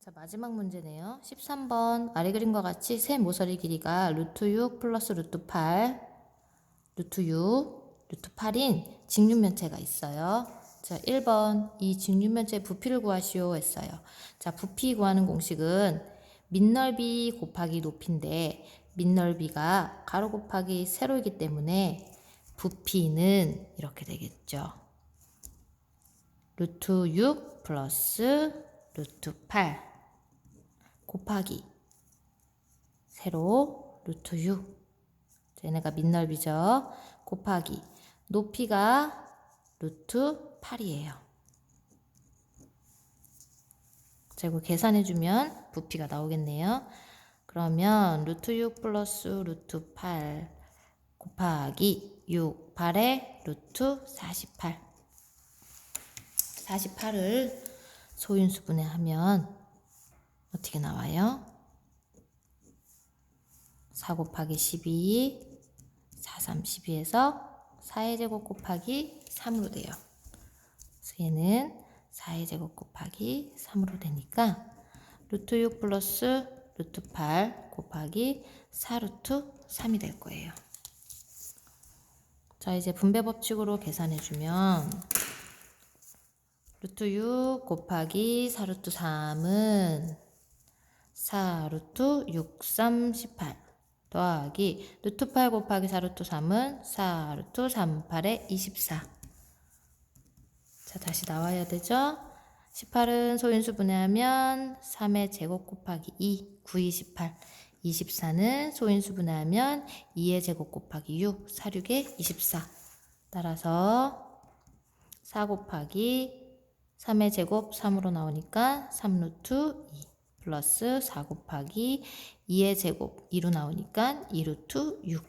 자, 마지막 문제네요. 13번 아래 그림과 같이 세 모서리 길이가 루트 6 플러스 루트 8, 루트 6, 루트 8인 직육면체가 있어요. 자, 1번 이 직육면체의 부피를 구하시오 했어요. 자, 부피 구하는 공식은 밑넓이 곱하기 높이인데 밑넓이가 가로 곱하기 세로이기 때문에 부피는 이렇게 되겠죠. 루트 6 플러스 루트 8 곱하기 세로 루트 6 얘네가 밑넓이죠. 곱하기 높이가 루트 8이에요. 자, 이거 계산해주면 부피가 나오겠네요. 그러면 루트 6 플러스 루트 8 곱하기 6, 8에 루트 48. 48을 소인수분해 하면 어떻게 나와요? 4 곱하기 12, 4, 3, 12에서 4의 제곱 곱하기 3으로 돼요. 그래서 얘는 4의 제곱 곱하기 3으로 되니까 루트 6 플러스 루트 8 곱하기 4 루트 3이 될 거예요. 자, 이제 분배 법칙으로 계산해주면 루트 6 곱하기 4 루트 3은 4 루트 6, 3, 18 더하기 루트 8 곱하기 4 루트 3은 4 루트 3, 8에 24 자, 다시 나와야 되죠? 18은 소인수 분해하면 3의 제곱 곱하기 2, 9, 28 24는 소인수 분해하면 2의 제곱 곱하기 6, 4, 6에 24 따라서 4 곱하기 3의 제곱 3으로 나오니까 3루트 2 플러스 4 곱하기 2의 제곱 2로 나오니까 2루트 6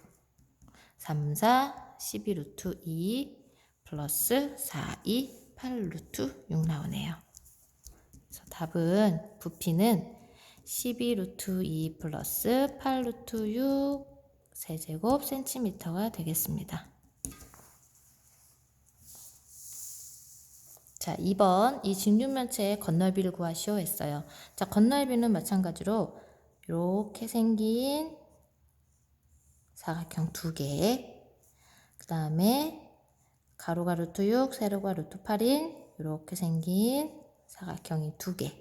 3, 4, 12루트 2 플러스 4, 2, 8루트 6 나오네요. 그래서 답은 부피는 12루트 2 플러스 8루트 6 세제곱 센티미터가 되겠습니다. 자, 2번 이 직육면체의 건널비를 구하시오 했어요. 자, 건널비는 마찬가지로 이렇게 생긴 사각형 두 개. 그 다음에 가로가 루트 6, 세로가 루트 8인 이렇게 생긴 사각형이 두 개.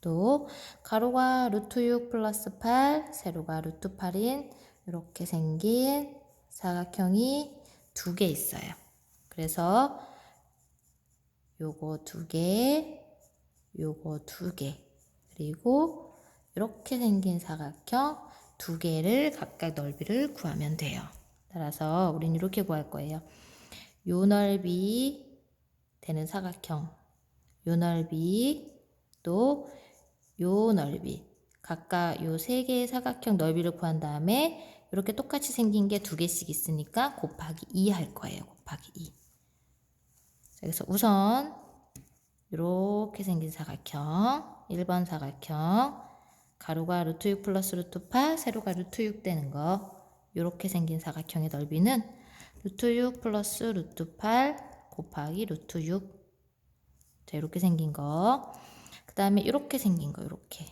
또 가로가 루트 6 플러스 8, 세로가 루트 8인 이렇게 생긴 사각형이 두 개 있어요. 그래서 요거 두 개, 요거 두 개, 그리고 이렇게 생긴 사각형 두 개를 각각 넓이를 구하면 돼요. 따라서 우리는 이렇게 구할 거예요. 요 넓이 되는 사각형, 요 넓이, 또 요 넓이, 각각 요 세 개의 사각형 넓이를 구한 다음에 이렇게 똑같이 생긴 게 두 개씩 있으니까 곱하기 2 할 거예요. 곱하기 2. 그래서 우선 이렇게 생긴 사각형 1번 사각형 가로가 루트 6 플러스 루트 8 세로가 루트 6 되는 거 이렇게 생긴 사각형의 넓이는 루트 6 플러스 루트 8 곱하기 루트 6 자, 이렇게 생긴 거. 그 다음에 이렇게 생긴 거, 이렇게.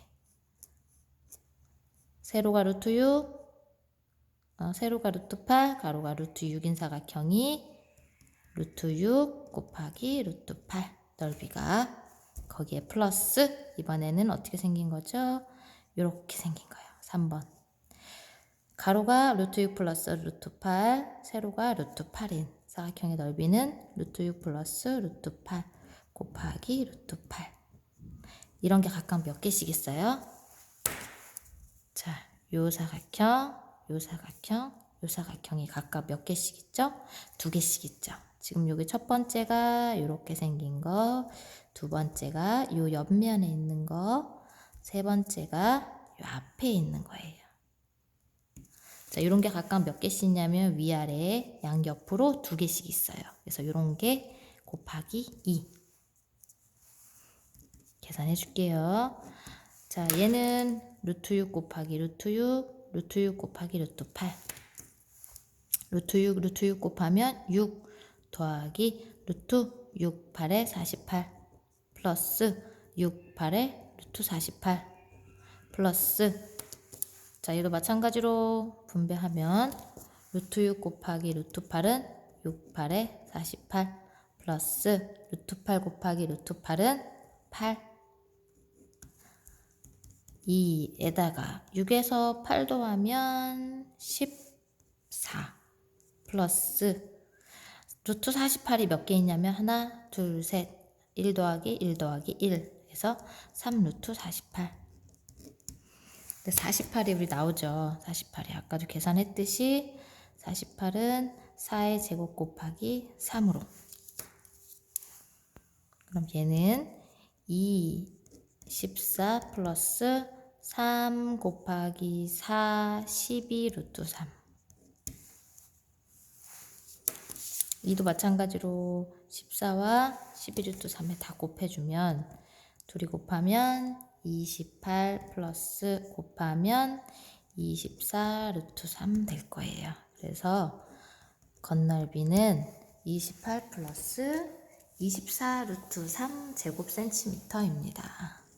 세로가 루트 6, 어, 세로가 루트 8, 가로가 루트 6인 사각형이 루트 6 곱하기 루트 8 넓이가 거기에 플러스 이번에는 어떻게 생긴 거죠? 이렇게 생긴 거예요. 3번. 가로가 루트 6 플러스 루트 8, 세로가 루트 8인 사각형의 넓이는 루트 6 플러스 루트 8 곱하기 루트 8. 이런 게 각각 몇 개씩 있어요? 자, 요 사각형, 요 사각형, 요 사각형이 각각 몇 개씩 있죠? 두 개씩 있죠. 지금 여기 첫 번째가 이렇게 생긴 거, 두 번째가 요 옆면에 있는 거, 세 번째가 요 앞에 있는 거예요. 자, 이런 게 각각 몇 개씩 있냐면 위아래 양옆으로 두 개씩 있어요. 그래서 이런 게 곱하기 2. 계산해 줄게요. 자, 얘는 루트 6 곱하기 루트 6, 루트 6 곱하기 루트 8. 루트 6, 루트 6 곱하면 6 더하기 루트 6, 8에 48 플러스 6, 8에 루트 48 플러스 자 얘도 마찬가지로 분배하면 루트 6 곱하기 루트 8은 6, 8에 48 플러스 루트 8 곱하기 루트 8은 8 2에다가 6에서 8 더하면 14 플러스 루트 48이 몇 개 있냐면 하나, 둘, 셋, 1 더하기 1 더하기 1 해서 3 루트 48 근데 48이 우리 나오죠. 48이 아까도 계산했듯이 48은 4의 제곱 곱하기 3으로. 그럼 얘는 2, 14 플러스 3 곱하기 4, 12 루트 3 이도 마찬가지로 14와 12 루트 3에 다 곱해주면 둘이 곱하면 28 플러스 곱하면 24 루트 3 될 거예요. 그래서 건널비는 28 플러스 24 루트 3 제곱 센티미터입니다.